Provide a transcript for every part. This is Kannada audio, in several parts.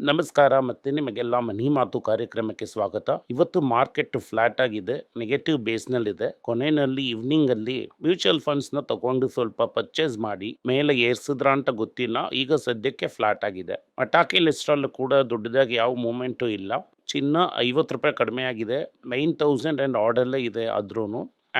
ನಮಸ್ಕಾರ ಮತ್ತೆ ನಿಮಗೆಲ್ಲ ಮನಿ ಮಾತು ಕಾರ್ಯಕ್ರಮಕ್ಕೆ ಸ್ವಾಗತ. ಇವತ್ತು ಮಾರ್ಕೆಟ್ ಫ್ಲಾಟ್ ಆಗಿದೆ, ನೆಗೆಟಿವ್ ಬೇಸ್ನಲ್ಲಿದೆ. ಕೊನೆಯಲ್ಲಿ ಈವ್ನಿಂಗ್ ಅಲ್ಲಿ ಮ್ಯೂಚುವಲ್ ಫಂಡ್ಸ್ನ ತಗೊಂಡು ಸ್ವಲ್ಪ ಪರ್ಚೇಸ್ ಮಾಡಿ ಮೇಲೆ ಏರ್ಸಿದ್ರ ಅಂತ ಗೊತ್ತಿಲ್ಲ, ಈಗ ಸದ್ಯಕ್ಕೆ ಫ್ಲಾಟ್ ಆಗಿದೆ. ಪಟಾಕಿ ಲಿಸ್ಟ್ ಅಲ್ಲೂ ಕೂಡ ದೊಡ್ಡದಾಗಿ ಯಾವ ಮೂಮೆಂಟು ಇಲ್ಲ. ಚಿನ್ನ ಐವತ್ತು ರೂಪಾಯಿ ಕಡಿಮೆ ಆಗಿದೆ. ನೈನ್ ತೌಸಂಡ್ ಅಂಡ್ ಆರ್ಡರ್ಲೇ ಇದೆ ಆದ್ರೂ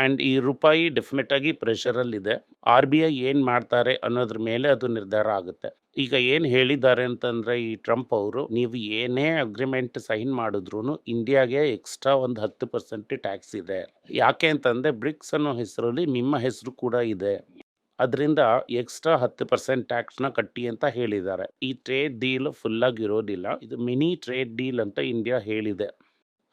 ಆ್ಯಂಡ್ ಈ ರೂಪಾಯಿ ಡೆಫಿನೆಟ್ ಆಗಿ ಪ್ರೆಷರಲ್ಲಿದೆ ಆರ್ ಬಿ ಐ ಏನು ಮಾಡ್ತಾರೆ ಅನ್ನೋದ್ರ ಮೇಲೆ ಅದು ನಿರ್ಧಾರ ಆಗುತ್ತೆ. ಈಗ ಏನು ಹೇಳಿದ್ದಾರೆ ಅಂತಂದರೆ ಈ ಟ್ರಂಪ್ ಅವರು, ನೀವು ಏನೇ ಅಗ್ರಿಮೆಂಟ್ ಸೈನ್ ಮಾಡಿದ್ರು ಇಂಡಿಯಾಗೆ ಎಕ್ಸ್ಟ್ರಾ ಒಂದು ಹತ್ತು ಪರ್ಸೆಂಟ್ ಟ್ಯಾಕ್ಸ್ ಇದೆ. ಯಾಕೆ ಅಂತಂದರೆ ಬ್ರಿಕ್ಸ್ ಅನ್ನೋ ಹೆಸರಲ್ಲಿ ನಿಮ್ಮ ಹೆಸರು ಕೂಡ ಇದೆ. ಅದರಿಂದ ಎಕ್ಸ್ಟ್ರಾ ಹತ್ತು ಪರ್ಸೆಂಟ್ ಟ್ಯಾಕ್ಸ್ನ ಕಟ್ಟಿ ಅಂತ ಹೇಳಿದ್ದಾರೆ. ಈ ಟ್ರೇಡ್ ಡೀಲ್ ಫುಲ್ಲಾಗಿರೋದಿಲ್ಲ ಇದು ಮಿನಿ ಟ್ರೇಡ್ ಡೀಲ್ ಅಂತ ಇಂಡಿಯಾ ಹೇಳಿದೆ.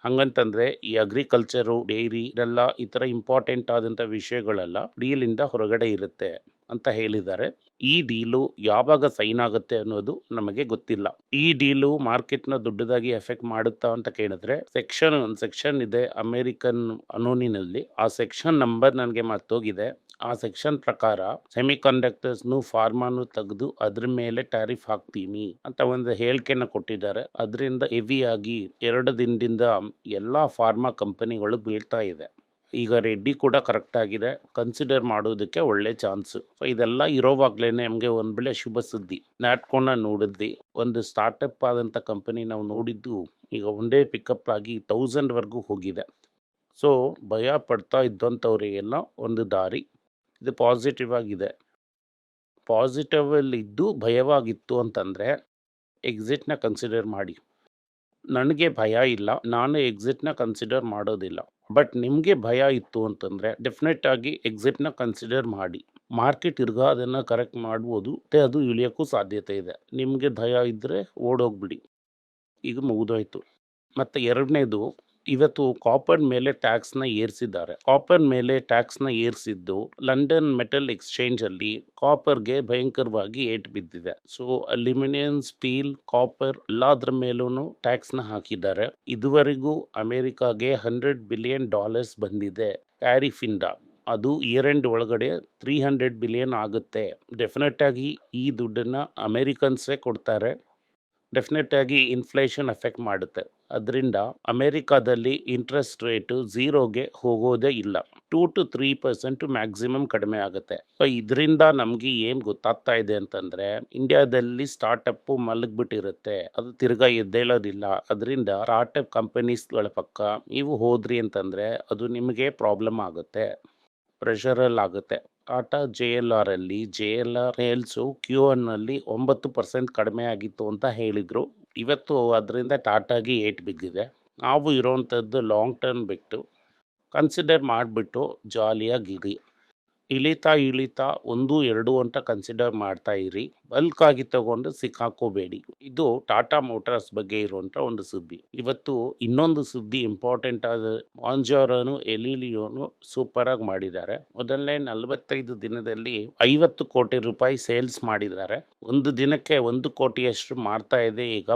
ಹಂಗಂತಂದ್ರೆ ಈ ಅಗ್ರಿಕಲ್ಚರು ಡೈರಿ ಇದೆಲ್ಲ ಈ ಥರ ಇಂಪಾರ್ಟೆಂಟ್ ಆದಂಥ ವಿಷಯಗಳೆಲ್ಲ ಡೀಲಿಂದ ಹೊರಗಡೆ ಇರುತ್ತೆ ಅಂತ ಹೇಳಿದ್ದಾರೆ. ಈ ಡೀಲು ಯಾವಾಗ ಸೈನ್ ಆಗುತ್ತೆ ಅನ್ನೋದು ನಮಗೆ ಗೊತ್ತಿಲ್ಲ. ಈ ಡೀಲು ಮಾರ್ಕೆಟ್ನ ದೊಡ್ಡದಾಗಿ ಎಫೆಕ್ಟ್ ಮಾಡುತ್ತಾ ಅಂತ ಕೇಳಿದ್ರೆ ಸೆಕ್ಷನ್ ಒಂದು ಸೆಕ್ಷನ್ ಇದೆ ಅಮೆರಿಕನ್ ಅನೋನಿನಲ್ಲಿ. ಆ ಸೆಕ್ಷನ್ ನಂಬರ್ ನನಗೆ ಮರ್ತೋಗಿದೆ. ಆ ಸೆಕ್ಷನ್ ಪ್ರಕಾರ ಸೆಮಿ ಕಂಡಕ್ಟರ್ಸ್ನು ಫಾರ್ಮಾನು ತೆಗೆದು ಅದ್ರ ಮೇಲೆ ಟ್ಯಾರಿಫ್ ಹಾಕ್ತೀನಿ ಅಂತ ಒಂದು ಹೇಳಿಕೆನ ಕೊಟ್ಟಿದ್ದಾರೆ. ಅದರಿಂದ ಹೆವಿಯಾಗಿ ಎರಡು ದಿನದಿಂದ ಎಲ್ಲ ಫಾರ್ಮಾ ಕಂಪನಿಗಳು ಬೀಳ್ತಾ ಇದೆ. ಈಗ ರೆಡ್ಡಿ ಕೂಡ ಕರೆಕ್ಟ್ ಆಗಿದೆ. ಕನ್ಸಿಡರ್ ಮಾಡೋದಕ್ಕೆ ಒಳ್ಳೆ ಚಾನ್ಸ್. ಸೊ ಇದೆಲ್ಲ ಇರೋವಾಗ್ಲೇ ನಮಗೆ ಒಂದು ಬೆಳೆ ಶುಭ ಸುದ್ದಿ. ನಾಟ್ಕೊಂಡ ನೋಡಿದ್ವಿ. ಒಂದು ಸ್ಟಾರ್ಟಪ್ ಆದಂಥ ಕಂಪನಿ ನಾವು ನೋಡಿದ್ದು ಈಗ ಒಂದೇ ಪಿಕಪ್ ಆಗಿ ತೌಸಂಡ್ವರೆಗೂ ಹೋಗಿದೆ. ಸೊ ಭಯ ಪಡ್ತಾ ಇದ್ದಂಥವ್ರಿಗೆಲ್ಲ ಒಂದು ದಾರಿ. ಇದು ಪಾಸಿಟಿವ್ ಆಗಿದೆ. ಪಾಸಿಟಿವ್ ಅಲ್ಲಿ ಇದ್ದು ಭಯವಾಗಿತ್ತು ಅಂತಂದರೆ ಎಕ್ಸಿಟ್ನ ಕನ್ಸಿಡರ್ ಮಾಡಿ. ನನಗೆ ಭಯ ಇಲ್ಲ, ನಾನು ಎಕ್ಸಿಟ್ನ ಕನ್ಸಿಡರ್ ಮಾಡೋದಿಲ್ಲ. ಬಟ್ ನಿಮಗೆ ಭಯ ಇತ್ತು ಅಂತಂದರೆ ಡೆಫಿನೆಟ್ ಆಗಿ ಎಕ್ಸಿಟ್ನ ಕನ್ಸಿಡರ್ ಮಾಡಿ. ಮಾರ್ಕೆಟ್ ಇರ್ಗ ಅದನ್ನು ಕರೆಕ್ಟ್ ಮಾಡ್ಬೋದು ಅದು ಇಳಿಯೋಕ್ಕೂ ಸಾಧ್ಯತೆ ಇದೆ. ನಿಮಗೆ ಭಯ ಇದ್ದರೆ ಓಡೋಗ್ಬಿಡಿ. ಈಗ ಮುಗಿದೋಯ್ತು. ಮತ್ತು ಎರಡನೇದು ಇವತ್ತು ಕಾಪರ್ ಮೇಲೆ ಟ್ಯಾಕ್ಸ್ನ ಏರಿಸಿದ್ದಾರೆ. ಕಾಪರ್ ಮೇಲೆ ಟ್ಯಾಕ್ಸ್ನ ಏರಿಸಿದ್ದು ಲಂಡನ್ ಮೆಟಲ್ ಎಕ್ಸ್ಚೇಂಜ್ ಅಲ್ಲಿ ಕಾಪರ್ಗೆ ಭಯಂಕರವಾಗಿ ಏಟ್ ಬಿದ್ದಿದೆ. ಸೊ ಅಲ್ಯೂಮಿನಿಯಂ ಸ್ಟೀಲ್ ಕಾಪರ್ ಎಲ್ಲಾದ್ರ ಮೇಲೂ ಟ್ಯಾಕ್ಸ್ನ ಹಾಕಿದ್ದಾರೆ. ಇದುವರೆಗೂ ಅಮೆರಿಕಾಗೆ ಹಂಡ್ರೆಡ್ ಬಿಲಿಯನ್ ಡಾಲರ್ಸ್ ಬಂದಿದೆ ಟ್ಯಾರಿಫ್ ಇಂದ. ಅದು ಇಯರ್ ಎಂಡ್ ಒಳಗಡೆ ತ್ರೀ ಹಂಡ್ರೆಡ್ ಬಿಲಿಯನ್ ಆಗುತ್ತೆ. ಡೆಫಿನೆಟ್ ಆಗಿ ಈ ದುಡ್ಡನ್ನ ಅಮೆರಿಕನ್ಸೇ ಕೊಡ್ತಾರೆ. ಡೆಫಿನೆಟ್ ಆಗಿ ಇನ್ಫ್ಲೇಷನ್ ಎಫೆಕ್ಟ್ ಮಾಡುತ್ತೆ. ಅದರಿಂದ ಅಮೆರಿಕಾದಲ್ಲಿ ಇಂಟ್ರೆಸ್ಟ್ ರೇಟು ಝೀರೋಗೆ ಹೋಗೋದೇ ಇಲ್ಲ. Two to three percent maximum ಕಡಿಮೆ ಆಗುತ್ತೆ. ಸೊ ಇದರಿಂದ ನಮಗೆ ಏನು ಗೊತ್ತಾಗ್ತಾ ಇದೆ ಅಂತಂದ್ರೆ, ಇಂಡಿಯಾದಲ್ಲಿ ಸ್ಟಾರ್ಟಪ್ ಮಲಗಿಬಿಟ್ಟಿರುತ್ತೆ. ಅದು ತಿರ್ಗಾ ಎದ್ದೇಳೋದಿಲ್ಲ. ಅದರಿಂದ ಸ್ಟಾರ್ಟಪ್ ಕಂಪನೀಸ್ಗಳ ಪಕ್ಕ ನೀವು ಹೋದ್ರಿ ಅಂತಂದ್ರೆ ಅದು ನಿಮಗೆ ಪ್ರಾಬ್ಲಮ್ ಆಗುತ್ತೆ. ಪ್ರೆಷರಲ್ಲಿ ಆಗುತ್ತೆ ಟಾಟಾ ಜೆ ಎಲ್ ಆರ್ ಅಲ್ಲಿ. J L R sales Q ಅಲ್ಲಿ ಒಂಬತ್ತು ಪರ್ಸೆಂಟ್ ಕಡಿಮೆ ಆಗಿತ್ತು ಅಂತ ಹೇಳಿದರು. ಇವತ್ತು ಅದರಿಂದ ಟಾಟಾಗೆ ಏಟ್ ಬಿದ್ದಿದೆ. ನಾವು ಇರೋವಂಥದ್ದು ಲಾಂಗ್ ಟರ್ಮ್ ಬಿಟ್ಟು ಕನ್ಸಿಡರ್ ಮಾಡಿಬಿಟ್ಟು ಜಾಲಿಯಾಗಿರಿ ಇಳಿತಾ ಇಳಿತಾ ಒಂದು, ಎರಡು ಅಂತ ಕನ್ಸಿಡರ್ ಮಾಡ್ತಾ ಇರಿ. ಬಲ್ಕ್ ಆಗಿ ತಗೊಂಡು ಸಿಕ್ಕಾಕೋಬೇಡಿ. ಇದು ಟಾಟಾ ಮೋಟಾರ್ಸ್ ಬಗ್ಗೆ ಇರುವಂತ ಒಂದು ಸುದ್ದಿ. ಇವತ್ತು ಇನ್ನೊಂದು ಸುದ್ದಿ ಇಂಪಾರ್ಟೆಂಟ್ ಆದ ಮಾಂಜೋರನು ಎಲಿಲಿಯೋನು ಸೂಪರ್ ಆಗಿ ಮಾಡಿದ್ದಾರೆ. ಮೊದಲನೇ ನಲವತ್ತೈದು ದಿನದಲ್ಲಿ ಐವತ್ತು ಕೋಟಿ ರೂಪಾಯಿ ಸೇಲ್ಸ್ ಮಾಡಿದ್ದಾರೆ. ಒಂದು ದಿನಕ್ಕೆ ಒಂದು ಕೋಟಿಯಷ್ಟು ಮಾಡ್ತಾ ಇದೆ ಈಗ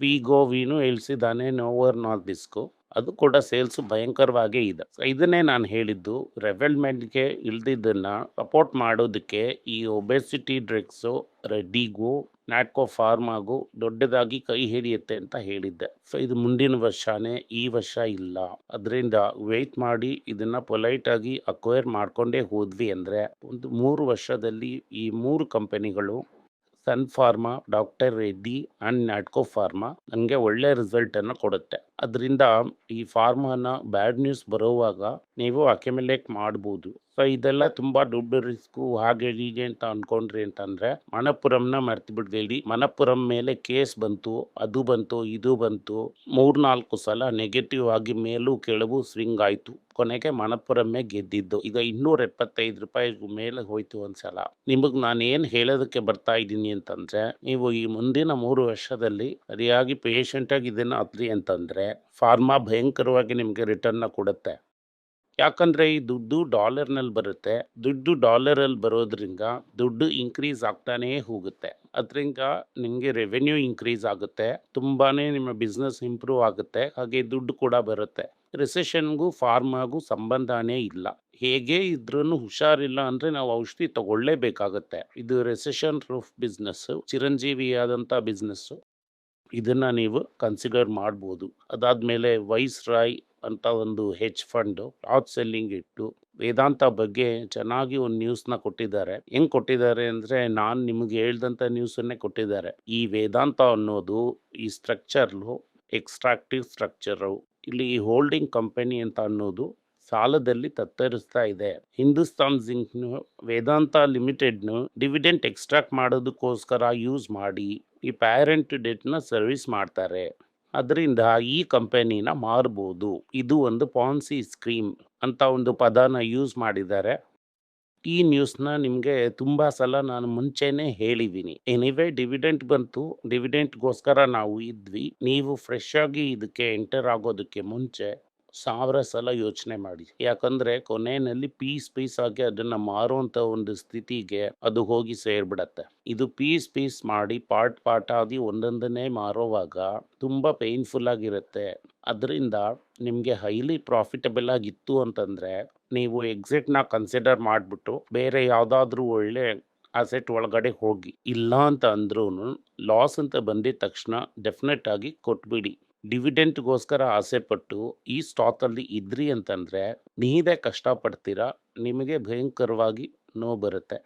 ವಿ ಗೋ ವಿನು ಇಳಿಸಿದ್ದಾನೆ ನೋವರ್ ನಾಟ್ ಡಿಸ್ಕೋ ಅದು ಕೂಡ ಸೇಲ್ಸ್ ಭಯಂಕರವಾಗೇ ಇದೆ. ಇದನ್ನೇ ನಾನು ಹೇಳಿದ್ದು ರೆವೆಲ್ಮೆಂಟ್ಗೆ ಇಳ್ದಿದ್ದನ್ನು ಸಪೋರ್ಟ್ ಮಾಡೋದಕ್ಕೆ ಈ ಒಬೆಸಿಟಿ ಡ್ರಗ್ಸು ರೆಡ್ಡಿಗೂ ನ್ಯಾಟ್ಕೋ ಫಾರ್ಮಾಗೂ ದೊಡ್ಡದಾಗಿ ಕೈ ಹಿಡಿಯುತ್ತೆ ಅಂತ ಹೇಳಿದ್ದೆ. ಸೊ ಇದು ಮುಂದಿನ ವರ್ಷನೇ, ಈ ವರ್ಷ ಇಲ್ಲ. ಅದರಿಂದ ವೆಯ್ಟ್ ಮಾಡಿ ಇದನ್ನ ಪೊಲೈಟ್ ಆಗಿ ಅಕ್ವೈರ್ ಮಾಡ್ಕೊಂಡೇ ಹೋದ್ವಿ ಅಂದ್ರೆ, ಒಂದು ಮೂರು ವರ್ಷದಲ್ಲಿ ಈ ಮೂರು ಕಂಪನಿಗಳು ಸನ್ ಫಾರ್ಮಾ, ಡಾಕ್ಟರ್ ರೆಡ್ಡಿ ಆ್ಯಂಡ್ ನ್ಯಾಟ್ಕೋ ಫಾರ್ಮಾ ನನಗೆ ಒಳ್ಳೆ ರಿಸಲ್ಟನ್ನು ಕೊಡುತ್ತೆ. ಅದರಿಂದ ಈ ಫಾರ್ಮಾನ ಬ್ಯಾಡ್ ನ್ಯೂಸ್ ಬರೋವಾಗ ನೀವು ಅಕ್ಯುಮಿಲೇಟ್ ಮಾಡ್ಬೋದು. ಸೊ ಇದೆಲ್ಲ ತುಂಬ ದೊಡ್ಡ ರಿಸ್ಕು ಹಾಗೆ ಹೀಗೆ ಅಂತ ಅನ್ಕೊಂಡ್ರಿ ಅಂತಂದರೆ, ಮಣಪುರಂನ ಮರ್ತು ಬಿಡ್ಬೇಡಿ. ಮಣಪುರಂ ಮೇಲೆ ಕೇಸ್ ಬಂತು, ಅದು ಬಂತು, ಇದು ಬಂತು. ಮೂರ್ನಾಲ್ಕು ಸಲ ನೆಗೆಟಿವ್ ಆಗಿ ಮೇಲೂ ಕೆಳವು ಸ್ವಿಂಗ್ ಆಯಿತು. ಕೊನೆಗೆ ಮಣಪುರಮ್ಮೆ ಗೆದ್ದಿದ್ದು. ಈಗ ಇನ್ನೂರ ಎಪ್ಪತ್ತೈದು ರೂಪಾಯಿ ಮೇಲೆ ಹೋಯ್ತು ಒಂದ್ಸಲ. ನಿಮಗೆ ನಾನು ಏನು ಹೇಳೋದಕ್ಕೆ ಬರ್ತಾ ಇದ್ದೀನಿ ಅಂತಂದ್ರೆ, ನೀವು ಈ ಮುಂದಿನ ಮೂರು ವರ್ಷದಲ್ಲಿ ಸರಿಯಾಗಿ ಪೇಷಂಟಾಗಿ ಇದನ್ನ ಹತ್ರಿ ಅಂತಂದ್ರೆ ಫಾರ್ಮಾ ಭಯಂಕರವಾಗಿ ನಿಮಗೆ ರಿಟರ್ನ್ ಕೊಡುತ್ತೆ. ಯಾಕಂದ್ರೆ ಈ ದುಡ್ಡು ಡಾಲರ್ನಲ್ಲಿ ಬರುತ್ತೆ. ದುಡ್ಡು ಡಾಲರಲ್ಲಿ ಬರೋದ್ರಿಂದ ದುಡ್ಡು ಇನ್ಕ್ರೀಸ್ ಆಗ್ತಾನೇ ಹೋಗುತ್ತೆ. ಅದರಿಂದ ನಿಮಗೆ ರೆವೆನ್ಯೂ ಇನ್ಕ್ರೀಸ್ ಆಗುತ್ತೆ. ತುಂಬಾನೇ ನಿಮ್ಮ ಬಿಸ್ನೆಸ್ ಇಂಪ್ರೂವ್ ಆಗುತ್ತೆ. ಹಾಗೆ ದುಡ್ಡು ಕೂಡ ಬರುತ್ತೆ. ರಿಸೆಷನ್ಗೂ ಫಾರ್ಮಾಗೂ ಸಂಬಂಧನೇ ಇಲ್ಲ. ಹೇಗೆ ಇದ್ರೂ ಹುಷಾರಿಲ್ಲ ಅಂದರೆ ನಾವು ಔಷಧಿ ತಗೊಳ್ಳೇಬೇಕಾಗತ್ತೆ. ಇದು ರೆಸೆಷನ್ ಪ್ರೂಫ್ ಬಿಸ್ನೆಸ್ಸು ಚಿರಂಜೀವಿಯಾದಂಥ ಬಿಸ್ನೆಸ್ಸು ಇದನ್ನ ನೀವು ಕನ್ಸಿಡರ್ ಮಾಡ್ಬೋದು. ಅದಾದಮೇಲೆ ವೈಸ್ ರಾಯ್ ಅಂತ ಒಂದು ಹೆಚ್ ಫಂಡ್ ಟಾಪ್ ಸೆಲ್ಲಿಂಗ್ ಇಟ್ಟು ವೇದಾಂತ ಬಗ್ಗೆ ಚೆನ್ನಾಗಿ ಒಂದು ನ್ಯೂಸ್ನ ಕೊಟ್ಟಿದ್ದಾರೆ. ಹೆಂಗ್ ಕೊಟ್ಟಿದ್ದಾರೆ ಅಂದ್ರೆ ನಾನು ನಿಮಗೆ ಹೇಳ್ದಂಥ ನ್ಯೂಸನ್ನೇ ಕೊಟ್ಟಿದ್ದಾರೆ. ಈ ವೇದಾಂತ ಅನ್ನೋದು ಈ ಸ್ಟ್ರಕ್ಚರ್ಲು ಎಕ್ಸ್ಟ್ರಾಕ್ಟಿವ್ ಸ್ಟ್ರಕ್ಚರು ಇಲ್ಲಿ ಈ ಹೋಲ್ಡಿಂಗ್ ಕಂಪನಿ ಅಂತ ಅನ್ನೋದು ಸಾಲದಲ್ಲಿ ತತ್ತರಿಸ್ತಾ ಇದೆ. ಹಿಂದೂಸ್ತಾನ್ ಜಿಂಕ್ನು ವೇದಾಂತ ಲಿಮಿಟೆಡ್ನು ಡಿವಿಡೆಂಟ್ ಎಕ್ಸ್ಟ್ರಾಕ್ಟ್ ಮಾಡೋದಕ್ಕೋಸ್ಕರ ಯೂಸ್ ಮಾಡಿ ಈ ಪ್ಯಾರೆಂಟ್ ಡೆಟ್ನ ಸರ್ವಿಸ್ ಮಾಡ್ತಾರೆ. ಅದರಿಂದ ಈ ಕಂಪನಿನ ಮಾರ್ಬೋದು. ಇದು ಒಂದು ಪಾನ್ಸಿ ಸ್ಕೀಮ್ ಅಂತ ಒಂದು ಪದನ ಯೂಸ್ ಮಾಡಿದ್ದಾರೆ. ಈ ನ್ಯೂಸ್ನ ನಿಮಗೆ ತುಂಬ ಸಲ ನಾನು ಮುಂಚೆನೇ ಹೇಳಿದ್ದೀನಿ. ಎನಿವೇ ಡಿವಿಡೆಂಟ್ ಬಂತು. ಡಿವಿಡೆಂಟ್ಗೋಸ್ಕರ ನಾವು ಇದ್ವಿ. ನೀವು ಫ್ರೆಶ್ ಆಗಿ ಇದಕ್ಕೆ ಎಂಟರ್ ಆಗೋದಕ್ಕೆ ಮುಂಚೆ ಸಾವಿರ ಸಲ ಯೋಚನೆ ಮಾಡಿ. ಯಾಕಂದ್ರೆ ಕೊನೆಯಲ್ಲಿ ಪೀಸ್ ಪೀಸ್ ಆಗಿ ಅದನ್ನ ಮಾರುವಂತ ಒಂದು ಸ್ಥಿತಿಗೆ ಅದು ಹೋಗಿ ಸೇರ್ಬಿಡತ್ತೆ. ಇದು ಪೀಸ್ ಪೀಸ್ ಮಾಡಿ ಪಾರ್ಟ್ ಪಾರ್ಟ್ ಆಗಿ ಒಂದೊಂದನ್ನೇ ಮಾರೋವಾಗ ತುಂಬಾ ಪೇನ್ಫುಲ್ ಆಗಿರುತ್ತೆ. ಅದರಿಂದ ನಿಮಗೆ ಹೈಲಿ ಪ್ರಾಫಿಟಬಲ್ ಆಗಿತ್ತು ಅಂತಂದ್ರೆ ನೀವು ಎಕ್ಸಿಟ್ನ ಕನ್ಸಿಡರ್ ಮಾಡಿಬಿಟ್ಟು ಬೇರೆ ಯಾವುದಾದ್ರೂ ಒಳ್ಳೆ ಅಸೆಟ್ ಒಳಗಡೆ ಹೋಗಿ. ಇಲ್ಲ ಅಂತ ಅಂದ್ರೂ ಲಾಸ್ ಅಂತ ಬಂದಿದ ತಕ್ಷಣ ಡೆಫಿನೆಟ್ ಆಗಿ ಕೊಟ್ಬಿಡಿ. ಡಿವಿಡೆಂಟ್ಗೋಸ್ಕರ ಆಸೆ ಪಟ್ಟು ಈ ಸ್ಟಾಕಲ್ಲಿ ಇದ್ರಿ ಅಂತಂದರೆ ನೀವೇ ಕಷ್ಟಪಡ್ತೀರಾ? ನಿಮಗೆ ಭಯಂಕರವಾಗಿ ನೋವು ಬರುತ್ತೆ.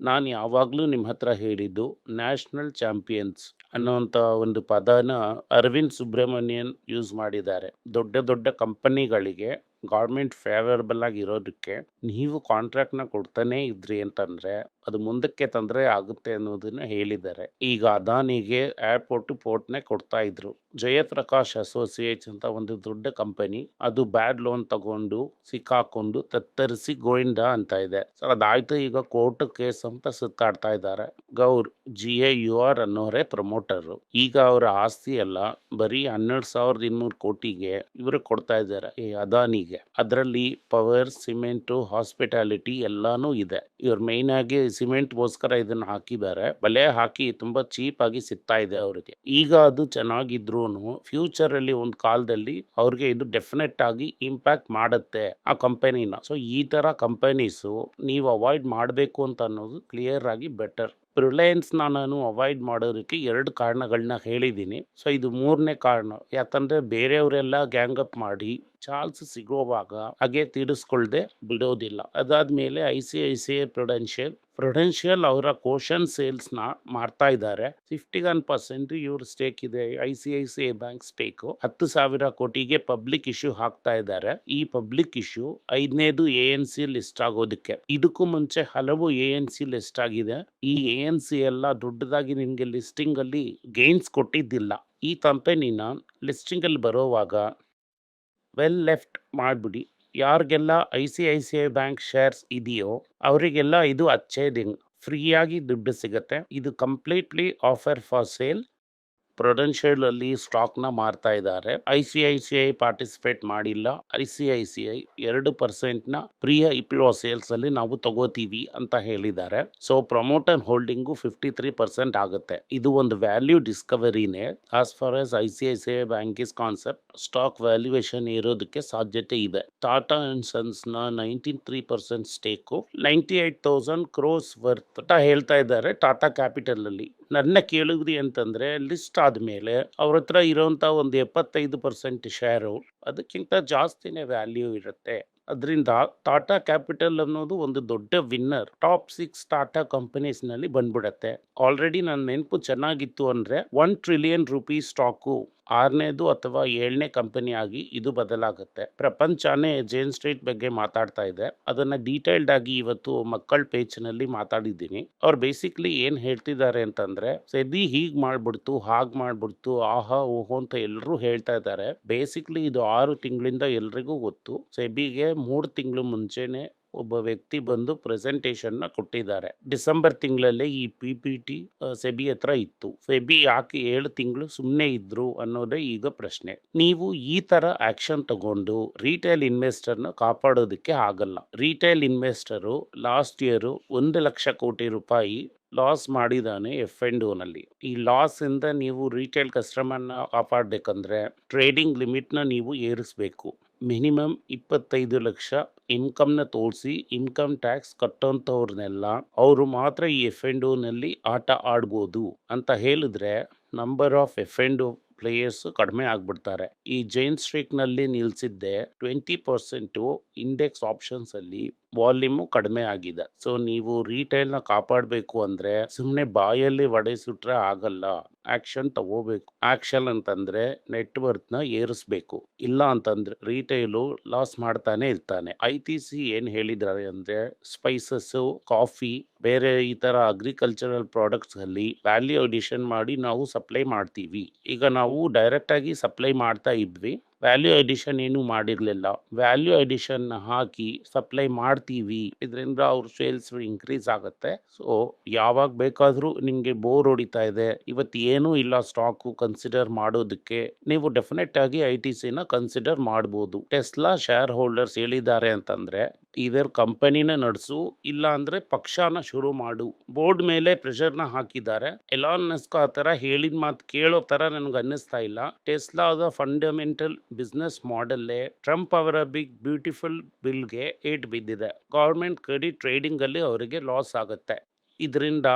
ನಾನು ಯಾವಾಗಲೂ ನಿಮ್ಮ ಹತ್ರ ಹೇಳಿದ್ದು ನ್ಯಾಷನಲ್ ಚಾಂಪಿಯನ್ಸ್ ಅನ್ನೋಂಥ ಒಂದು ಪದನ ಅರವಿಂದ್ ಸುಬ್ರಹ್ಮಣ್ಯನ್ ಯೂಸ್ ಮಾಡಿದ್ದಾರೆ. ದೊಡ್ಡ ದೊಡ್ಡ ಕಂಪನಿಗಳಿಗೆ ಗೌರ್ಮೆಂಟ್ ಫೇವರಬಲ್ ಆಗಿರೋದಕ್ಕೆ ನೀವು ಕಾಂಟ್ರಾಕ್ಟ್ನ ಕೊಡ್ತಾನೇ ಇದ್ರಿ ಅಂತಂದ್ರೆ ಅದು ಮುಂದಕ್ಕೆ ತೊಂದರೆ ಆಗುತ್ತೆ ಅನ್ನೋದನ್ನು ಹೇಳಿದ್ದಾರೆ. ಈಗ ಅದಾನಿಗೆ ಏರ್ಪೋರ್ಟ್ ಪೋರ್ಟ್ನೇ ಕೊಡ್ತಾ ಇದ್ರು. ಜಯಪ್ರಕಾಶ್ ಅಸೋಸಿಯೇಟ್ಸ್ ಅಂತ ಒಂದು ದೊಡ್ಡ ಕಂಪನಿ ಅದು ಬ್ಯಾಡ್ ಲೋನ್ ತಗೊಂಡು ಸಿಕ್ಕಾಕೊಂಡು ತತ್ತರಿಸಿ ಗೋವಿಂದ ಅಂತ ಇದೆ. ಸರ್, ಅದಾಯ್ತು ಈಗ ಕೋರ್ಟ್ ಕೇಸ್ ಅಂತ ಸುತ್ತಾಡ್ತಾ ಇದ್ದಾರೆ. Gaur G A U R ಅನ್ನೋರೇ promoter ಈಗ ಅವರ ಆಸ್ತಿ ಎಲ್ಲ ಬರೀ ಹನ್ನೆರಡು ಸಾವಿರದ ಇನ್ನೂರು ಕೋಟಿಗೆ ಇವರು ಕೊಡ್ತಾ ಇದ್ದಾರೆ ಈ ಅದಾನಿಗೆ. ಅದರಲ್ಲಿ ಪವರ್ ಸಿಮೆಂಟು ಹಾಸ್ಪಿಟಾಲಿಟಿ ಎಲ್ಲಾನು ಇದೆ. ಇವ್ರು ಮೇನ್ ಆಗಿ ಸಿಮೆಂಟ್ಗೋಸ್ಕರ ಇದನ್ನು ಹಾಕಿದ್ದಾರೆ. ಬಲೆ ಹಾಕಿ ತುಂಬಾ ಚೀಪಾಗಿ ಸಿಗ್ತಾ ಇದೆ ಅವರಿಗೆ. ಈಗ ಅದು ಚೆನ್ನಾಗಿದ್ರು ಫ್ಯೂಚರ್ ಅಲ್ಲಿ ಒಂದು ಕಾಲದಲ್ಲಿ ಅವ್ರಿಗೆ ಇದು ಡೆಫಿನೆಟ್ ಆಗಿ ಇಂಪ್ಯಾಕ್ಟ್ ಮಾಡುತ್ತೆ ಆ ಕಂಪನಿನ. ಸೊ, ಈ ತರ ಕಂಪನೀಸು ನೀವು ಅವಾಯ್ಡ್ ಮಾಡಬೇಕು ಅಂತ ಅನ್ನೋದು ಕ್ಲಿಯರ್ ಆಗಿ ಬೆಟರ್. ರಿಲಯನ್ಸ್ನ ನಾನು ಅವಾಯ್ಡ್ ಮಾಡೋದಕ್ಕೆ ಎರಡು ಕಾರಣಗಳನ್ನ ಹೇಳಿದ್ದೀನಿ. ಸೊ, ಇದು ಮೂರನೇ ಕಾರಣ. ಯಾಕಂದ್ರೆ ಬೇರೆಯವರೆಲ್ಲ ಗ್ಯಾಂಗ್ ಅಪ್ ಮಾಡಿ ಚಾನ್ಸ್ ಸಿಗೋವಾಗ ಹಾಗೆ ತೀರಿಸ್ಕೊಳ್ದೆ ಬಿಡೋದಿಲ್ಲ. ಅದಾದ್ಮೇಲೆ I C I C I Prudential Prudential ಅವರ ಕೋಶನ್ ಸೇಲ್ಸ್ನ ಮಾಡ್ತಾ ಇದ್ದಾರೆ. ಫಿಫ್ಟಿ ಒನ್ ಪರ್ಸೆಂಟ್ ಇವ್ರ ಸ್ಟೇಕ್ ಇದೆ. I C I C I bank stake ಹತ್ತು ಸಾವಿರ ಕೋಟಿಗೆ ಪಬ್ಲಿಕ್ ಇಶ್ಯೂ ಹಾಕ್ತಾ ಇದ್ದಾರೆ. ಈ ಪಬ್ಲಿಕ್ ಇಶ್ಯೂ ಐದನೇದು ಎ ಎನ್ ಸಿ ಲಿಸ್ಟ್ ಆಗೋದಕ್ಕೆ. ಇದಕ್ಕೂ ಮುಂಚೆ ಹಲವು ಎ ಎನ್ ಸಿ ಲಿಸ್ಟ್ ಆಗಿದೆ. ಈ ಎ ಎನ್ ಸಿ ಎಲ್ಲ ದೊಡ್ಡದಾಗಿ ನಿಮಗೆ ಲಿಸ್ಟಿಂಗ್ ಅಲ್ಲಿ ಗೇನ್ಸ್ ಕೊಟ್ಟಿದ್ದಿಲ್ಲ. ಈ ಕಂಪನಿನ ಲಿಸ್ಟಿಂಗ್ ಅಲ್ಲಿ ಬರೋವಾಗ ವೆಲ್ ಲೆಫ್ಟ್ ಮಾಡಿಬಿಡಿ. ಯಾರಿಗೆಲ್ಲ I C I C I bank shares ಇದೆಯೋ ಅವರಿಗೆಲ್ಲ ಇದು ಅಚ್ಚೇದಿಂಗ್ ಫ್ರೀಯಾಗಿ ದುಡ್ಡು ಸಿಗುತ್ತೆ. ಇದು completely offer for sale. Prudential ಅಲ್ಲಿ ಸ್ಟಾಕ್ನ ಮಾರ್ತಾ ಇದ್ದಾರೆ. I C I C I participate ಮಾಡಿಲ್ಲ. I C I C I ಎರಡು ಪರ್ಸೆಂಟ್ನ ಪ್ರಿಯ ಇಪ್ಲೋ ಸೇಲ್ಸ್ ಅಲ್ಲಿ ನಾವು ತಗೋತೀವಿ ಅಂತ ಹೇಳಿದ್ದಾರೆ. So promoter holding fifty three percent ಆಗುತ್ತೆ. ಇದು ಒಂದು value ಡಿಸ್ಕವರಿನೇ as for S I C I C I bank is concept stock valuation ಇರೋದಕ್ಕೆ ಸಾಧ್ಯತೆ ಇದೆ. Tata and ಸನ್ಸ್ನ nineteen three percent stake ninety eight thousand crores worth ಹೇಳ್ತಾ ಇದ್ದಾರೆ ಟಾಟಾ ಕ್ಯಾಪಿಟಲ್ ಅಲ್ಲಿ. ನನ್ನ ಕೇಳಿದ್ರಿ ಅಂತಂದರೆ ಲಿಸ್ಟ್ ಆದಮೇಲೆ ಅವ್ರ ಹತ್ರ ಇರೋವಂಥ ಒಂದು ಎಪ್ಪತ್ತೈದು ಪರ್ಸೆಂಟ್ ಶೇರು ಅದಕ್ಕಿಂತ ಜಾಸ್ತಿನೇ ವ್ಯಾಲ್ಯೂ ಇರುತ್ತೆ. ಅದರಿಂದ ಟಾಟಾ ಕ್ಯಾಪಿಟಲ್ ಅನ್ನೋದು ಒಂದು ದೊಡ್ಡ ವಿನ್ನರ್ ಟಾಪ್ ಸಿಕ್ಸ್ ಟಾಟಾ ಕಂಪನೀಸ್ನಲ್ಲಿ ಬಂದ್ಬಿಡತ್ತೆ. ಆಲ್ರೆಡಿ ನನ್ನ ನೆನಪು ಚೆನ್ನಾಗಿತ್ತು ಅಂದರೆ ಒನ್ ಟ್ರಿಲಿಯನ್ ರುಪೀಸ್ ಸ್ಟಾಕು ಆರನೇದು ಅಥವಾ ಏಳನೇ ಕಂಪನಿಯಾಗಿ ಇದು ಬದಲಾಗುತ್ತೆ. ಪ್ರಪಂಚನೇ ಜೇನ್ ಸ್ಟ್ರೀಟ್ ಬಗ್ಗೆ ಮಾತಾಡ್ತಾ ಇದೆ. ಅದನ್ನ ಡೀಟೇಲ್ಡ್ ಆಗಿ ಇವತ್ತು ಮಕ್ಕಳ ಪೇಜ್ನಲ್ಲಿ ಮಾತಾಡಿದ್ದೀನಿ. ಅವ್ರು ಬೇಸಿಕ್ಲಿ ಏನು ಹೇಳ್ತಿದ್ದಾರೆ ಅಂತಂದ್ರೆ ಸೆಬಿ ಹೀಗ್ ಮಾಡ್ಬಿಡ್ತು, ಹಾಗ್ ಮಾಡ್ಬಿಡ್ತು, ಆಹಾ, ಓಹೋ ಅಂತ ಎಲ್ಲರೂ ಹೇಳ್ತಾ ಇದ್ದಾರೆ. ಬೇಸಿಕ್ಲಿ ಇದು ಆರು ತಿಂಗಳಿಂದ ಎಲ್ರಿಗೂ ಗೊತ್ತು. ಸೆಬಿಗೆ ಮೂರು ತಿಂಗಳು ಮುಂಚೆನೆ ಒಬ್ಬ ವ್ಯಕ್ತಿ ಬಂದು ಪ್ರೆಸೆಂಟೇಷನ್ನ ಕೊಟ್ಟಿದ್ದಾರೆ. ಡಿಸೆಂಬರ್ ತಿಂಗಳಲ್ಲೇ ಈ ಪಿ ಪಿ ಟಿ ಸೆಬಿ ಹತ್ರ ಇತ್ತು. ಸೆಬಿ ಯಾಕೆ ಏಳು ತಿಂಗಳು ಸುಮ್ಮನೆ ಇದ್ರು ಅನ್ನೋದೇ ಈಗ ಪ್ರಶ್ನೆ. ನೀವು ಈ ತರ ಆಕ್ಷನ್ ತಗೊಂಡು ರಿಟೇಲ್ ಇನ್ವೆಸ್ಟರ್ನ ಕಾಪಾಡೋದಕ್ಕೆ ಆಗಲ್ಲ. ರಿಟೇಲ್ ಇನ್ವೆಸ್ಟರು ಲಾಸ್ಟ್ ಇಯರು ಒಂದು ಲಕ್ಷ ಕೋಟಿ ರೂಪಾಯಿ ಲಾಸ್ ಮಾಡಿದಾನೆ ಎಫ್ ಎಂಡ್ನಲ್ಲಿ. ಈ ಲಾಸ್ ಇಂದ ನೀವು ರಿಟೇಲ್ ಕಸ್ಟಮರ್ನ ಕಾಪಾಡಬೇಕಂದ್ರೆ ಟ್ರೇಡಿಂಗ್ ಲಿಮಿಟ್ನ ನೀವು ಏರಿಸಬೇಕು. ಮಿನಿಮಮ್ ಇಪ್ಪತ್ತೈದು ಲಕ್ಷ ಇನ್ಕಮ್ನ ತೋರಿಸಿ ಇನ್ಕಮ್ ಟ್ಯಾಕ್ಸ್ ಕಟ್ಟೋಂಥವ್ರನ್ನೆಲ್ಲ ಅವರು ಮಾತ್ರ ಈ ಎಫ್ ಎಂಡ್ನಲ್ಲಿ ಆಟ ಆಡ್ಬೋದು ಅಂತ ಹೇಳಿದ್ರೆ number of F and players ಕಡಿಮೆ ಆಗ್ಬಿಡ್ತಾರೆ. ಈ ಜೈನ್ ಸ್ಟ್ರೀಕ್ನಲ್ಲಿ ನಿಲ್ಸಿದ್ದೆ ಟ್ವೆಂಟಿ ಪರ್ಸೆಂಟ್ ಇಂಡೆಕ್ಸ್ ಆಪ್ಷನ್ಸ್ ಅಲ್ಲಿ ವಾಲ್ಯೂಮ್ ಕಡಿಮೆ ಆಗಿದೆ. ಸೊ, ನೀವು ರಿಟೈಲ್ನ ಕಾಪಾಡಬೇಕು ಅಂದ್ರೆ ಸುಮ್ಮನೆ ಬಾಯಲ್ಲಿ ಒಡೆ ಸುಟ್ರೆ ಆಗಲ್ಲ. ಆಕ್ಷನ್ ತಗೋಬೇಕು. ಆಕ್ಷನ್ ಅಂತಂದ್ರೆ ನೆಟ್ವರ್ಕ್ನ ನ ಏರಿಸ್ಬೇಕು. ಇಲ್ಲ ಅಂತಂದ್ರೆ ರಿಟೈಲು ಲಾಸ್ ಮಾಡ್ತಾನೆ ಇರ್ತಾನೆ. ಐ ಟಿ ಸಿ ಏನ್ ಹೇಳಿದ್ದಾರೆ ಅಂದ್ರೆ ಸ್ಪೈಸಸ್ ಕಾಫಿ, ಬೇರೆ ಈ ತರ ಅಗ್ರಿಕಲ್ಚರಲ್ ಪ್ರಾಡಕ್ಟ್ಸ್ ಅಲ್ಲಿ ವ್ಯಾಲ್ಯೂ ಅಡಿಷನ್ ಮಾಡಿ ನಾವು ಸಪ್ಲೈ ಮಾಡ್ತೀವಿ. ಈಗ ನಾವು ಡೈರೆಕ್ಟ್ ಆಗಿ ಸಪ್ಲೈ ಮಾಡ್ತಾ ಇದ್ವಿ. ವ್ಯಾಲ್ಯೂ ಎಡಿಷನ್ ಏನು ಮಾಡಿರಲಿಲ್ಲ. ವ್ಯಾಲ್ಯೂ ಎಡಿಷನ್ ಹಾಕಿ ಸಪ್ಲೈ ಮಾಡ್ತೀವಿ, ಇದರಿಂದ ಅವ್ರ ಸೇಲ್ಸ್ ಇನ್ಕ್ರೀಸ್ ಆಗುತ್ತೆ. ಸೊ ಯಾವಾಗ ಬೇಕಾದರೂ ನಿಮಗೆ ಬೋರ್ ಹೊಡಿತಾ ಇದೆ. ಇವತ್ತು ಏನೂ ಇಲ್ಲ ಸ್ಟಾಕು ಕನ್ಸಿಡರ್ ಮಾಡೋದಕ್ಕೆ. ನೀವು ಡೆಫಿನೆಟ್ ಆಗಿ ಐ ಟಿ ಸಿನ ಕನ್ಸಿಡರ್ ಮಾಡ್ಬೋದು. ಟೆಸ್ಲಾ ಶೇರ್ ಹೋಲ್ಡರ್ಸ್ ಹೇಳಿದ್ದಾರೆ ಅಂತಂದ್ರೆ ಇದರ ಕಂಪನಿನ ನಡೆಸು, ಇಲ್ಲ ಅಂದ್ರೆ ಪಕ್ಷನ ಶುರು ಮಾಡು. ಬೋರ್ಡ್ ಮೇಲೆ ಪ್ರೆಷರ್ನ ಹಾಕಿದ್ದಾರೆ. ಎಲಾನ್ ಮಸ್ಕ್ ಆ ತರ ಹೇಳಿದ ಮಾತು ಕೇಳೋ ತರ ನನಗೆ ಅನ್ನಿಸ್ತಾ ಇಲ್ಲ. ಟೆಸ್ಲಾದ ಫಂಡಮೆಂಟಲ್ ಬಿಸ್ನೆಸ್ ಮಾಡೆಲ್ಲೇ ಟ್ರಂಪ್ ಅವರ ಬಿಗ್ ಬ್ಯೂಟಿಫುಲ್ ಬಿಲ್ಗೆ ಏಟ್ ಬಿದ್ದಿದೆ. ಗೌರ್ಮೆಂಟ್ ಕ್ರೆಡಿಟ್ ಟ್ರೇಡಿಂಗ್ ಅಲ್ಲಿ ಅವರಿಗೆ ಲಾಸ್ ಆಗುತ್ತೆ. ಇದರಿಂದ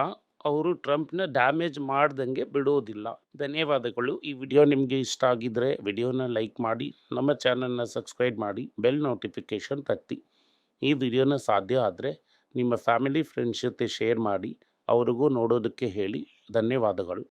ಅವರು ಟ್ರಂಪ್ನ ಡ್ಯಾಮೇಜ್ ಮಾಡ್ದಂಗೆ ಬಿಡೋದಿಲ್ಲ. ಧನ್ಯವಾದಗಳು. ಈ ವಿಡಿಯೋ ನಿಮಗೆ ಇಷ್ಟ ಆಗಿದ್ರೆ ವಿಡಿಯೋನ ಲೈಕ್ ಮಾಡಿ, ನಮ್ಮ ಚಾನಲ್ನ ಸಬ್ಸ್ಕ್ರೈಬ್ ಮಾಡಿ, ಬೆಲ್ ನೋಟಿಫಿಕೇಶನ್ ತತ್ತಿ ಈ ವಿಡಿಯೋನ ಸಾಧ್ಯ ಆದರೆ ನಿಮ್ಮ ಫ್ಯಾಮಿಲಿ ಫ್ರೆಂಡ್ಸ್ ಜೊತೆ ಶೇರ್ ಮಾಡಿ ಅವರಿಗೂ ನೋಡೋದಕ್ಕೆ ಹೇಳಿ. ಧನ್ಯವಾದಗಳು.